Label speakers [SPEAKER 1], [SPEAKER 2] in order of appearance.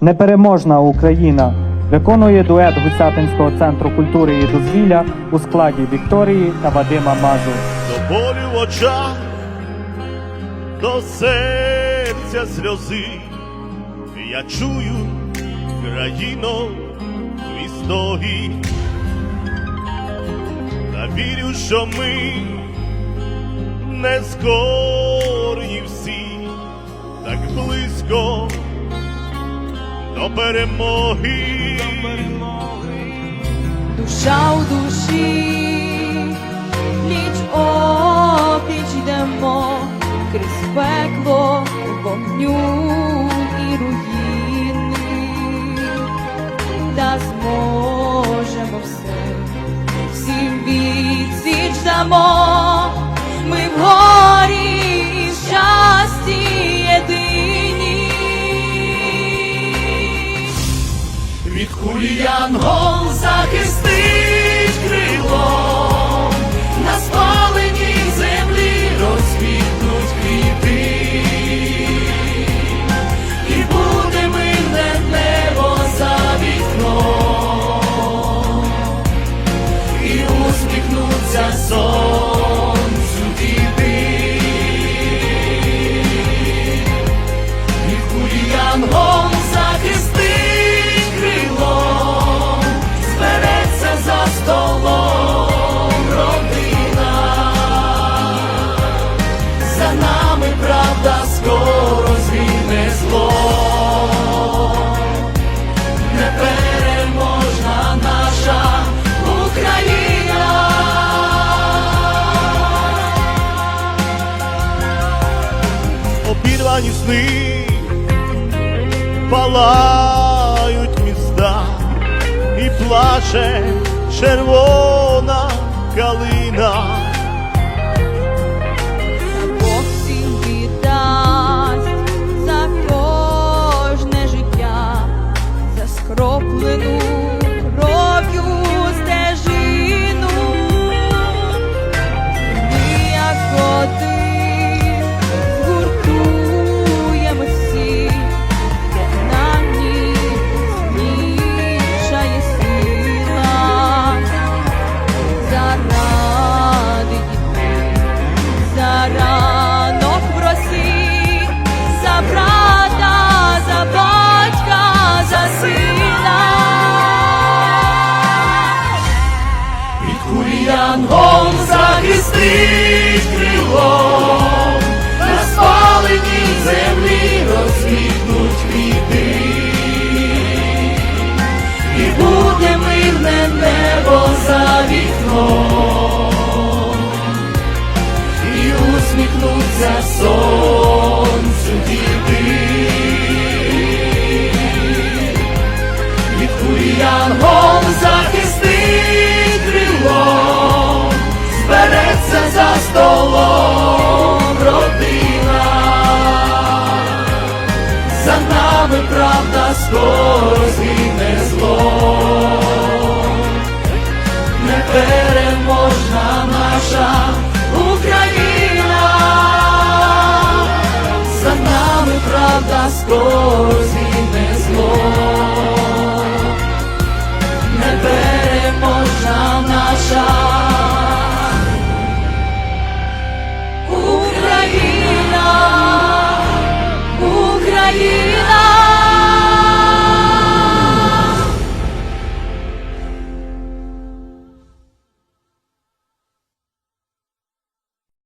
[SPEAKER 1] Непереможна Україна виконує дует Гусятинського центру культури і дозвілля у складі Вікторії та Вадима Мазур.
[SPEAKER 2] до болю в очах, до серця сльози. Я чую країно твій стогін. Та вірю, що ми не скорі всі, так близько до перемоги.
[SPEAKER 3] душа у душі, пліч опліч йдемо. Крізь пекло, вогню і руїни, та зможемо все, всім відсіч дамо,
[SPEAKER 2] Від кулі янгол захистить Обірвані сни палають міста і плаче червона калина. Янгол захистить крилом, на спаленій землі розквітнуть столом родина. За нами правда скоро згине зло. Непереможна наша Україна. За нами правда скоро згине.